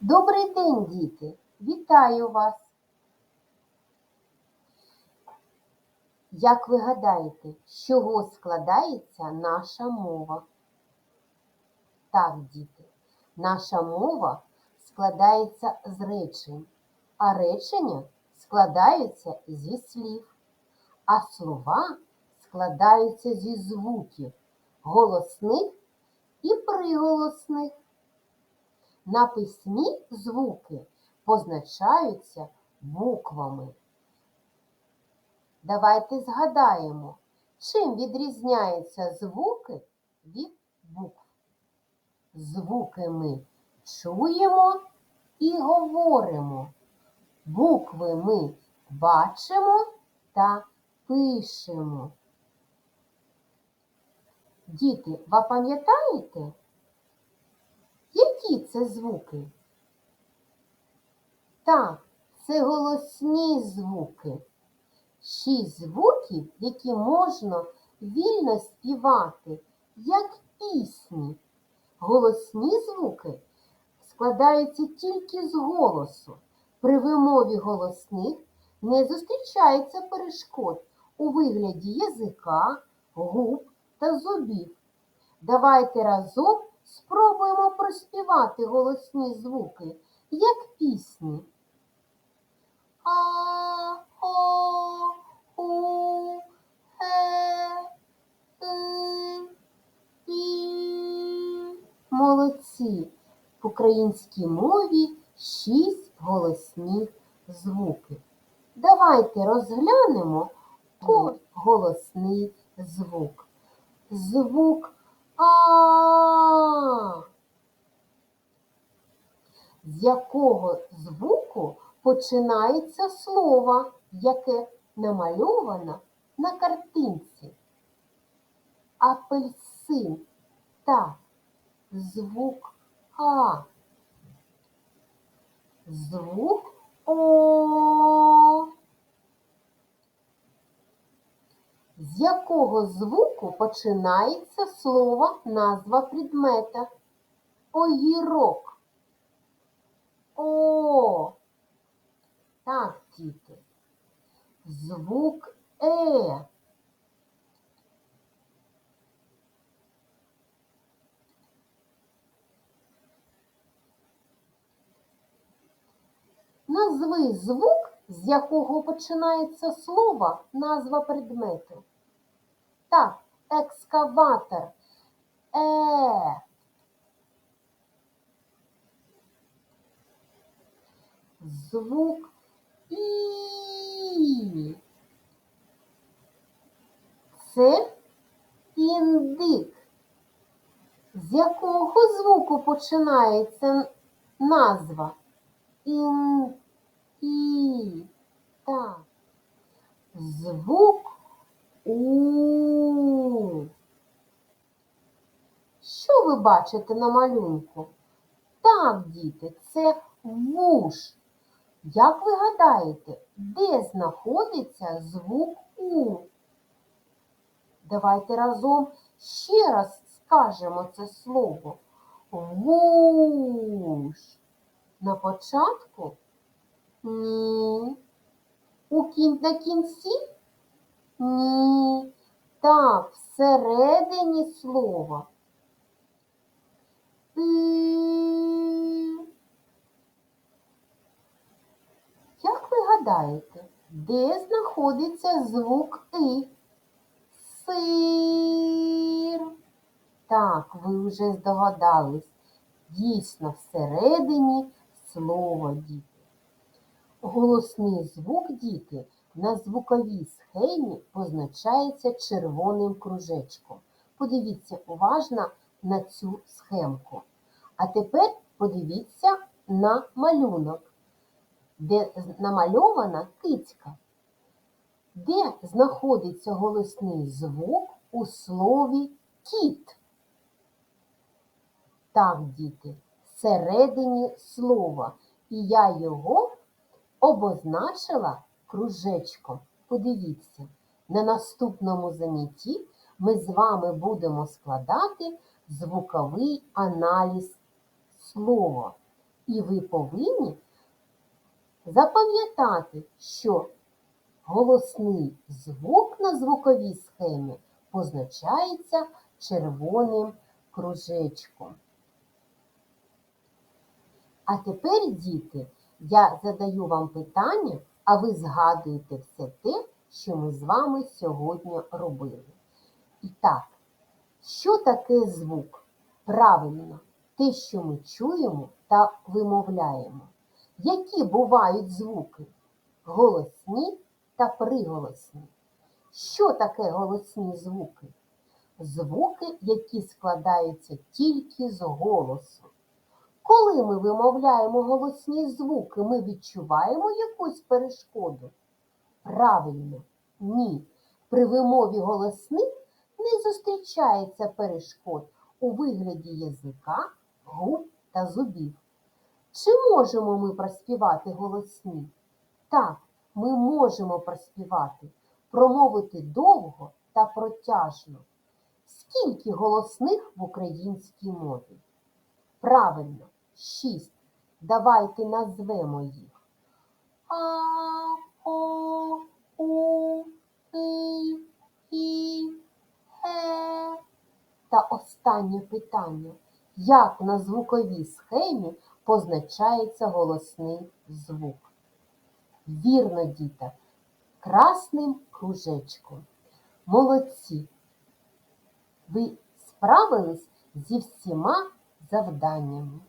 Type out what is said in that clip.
Добрий день, діти! Вітаю вас! Як ви гадаєте, з чого складається наша мова? Так, діти, наша мова складається з речень, а речення складаються зі слів, а слова складаються зі звуків голосних і приголосних. На письмі звуки позначаються буквами. Давайте згадаємо, чим відрізняються звуки від букв. Звуки ми чуємо і говоримо. Букви ми бачимо та пишемо. Діти, ви пам'ятаєте? Які це звуки? Так, це голосні звуки. Шість звуків, які можна вільно співати, як пісні. Голосні звуки складаються тільки з голосу. При вимові голосних не зустрічається перешкод у вигляді язика, губ та зубів. Давайте разом спробуємо проспівати голосні звуки, як пісні. А, о, у, е, и, і. Молодці! В українській мові шість голосних звуків. Давайте розглянемо кожен голосний звук. Звук А. З якого звуку починається слово, яке намальовано на картинці? Апельсин. Так, звук А. Звук О. З якого звуку починається слово назва предмета? Огірок. О. Так, діти. Звук Е. Назви звук, з якого починається слово назва предмету. Так, екскаватор. Е. Звук І. Це індик. З якого звуку починається назва? Ін. І. Так. Звук У. Що ви бачите на малюнку? Так, діти, це вуш. Як ви гадаєте, де знаходиться звук У? Давайте разом ще раз скажемо це слово. Вуш. На початку? Ні. У кін... На кінці? Ні. Так, всередині слова. І. Як ви гадаєте, де знаходиться звук І? Сир. Так, ви вже здогадались. Дійсно, всередині слова діти. Голосний звук діти на звуковій схемі позначається червоним кружечком. Подивіться уважно на цю схемку. А тепер подивіться на малюнок, де намальована кицька. Де знаходиться голосний звук у слові кіт? Так, діти, всередині слова. І я його обозначила кружечком. Подивіться, на наступному занятті ми з вами будемо складати звуковий аналіз слова. І ви повинні запам'ятати, що голосний звук на звуковій схемі позначається червоним кружечком. А тепер, діти, я задаю вам питання, а ви згадуєте все те, що ми з вами сьогодні робили. І так, що таке звук? Правильно, те, що ми чуємо та вимовляємо. Які бувають звуки? Голосні та приголосні. Що таке голосні звуки? Звуки, які складаються тільки з голосу. Коли ми вимовляємо голосні звуки, ми відчуваємо якусь перешкоду? Правильно, ні. При вимові голосних не зустрічається перешкод у вигляді язика, губ та зубів. Чи можемо ми проспівати голосні? Так, ми можемо проспівати, промовити довго та протяжно. Скільки голосних в українській мові? Правильно, шість. Давайте назвемо їх. А, О, У, И, І, Е. Та останнє питання. Як на звуковій схемі позначається голосний звук? Вірно, діта, красним кружечком. Молодці! Ви справились зі всіма завданнями.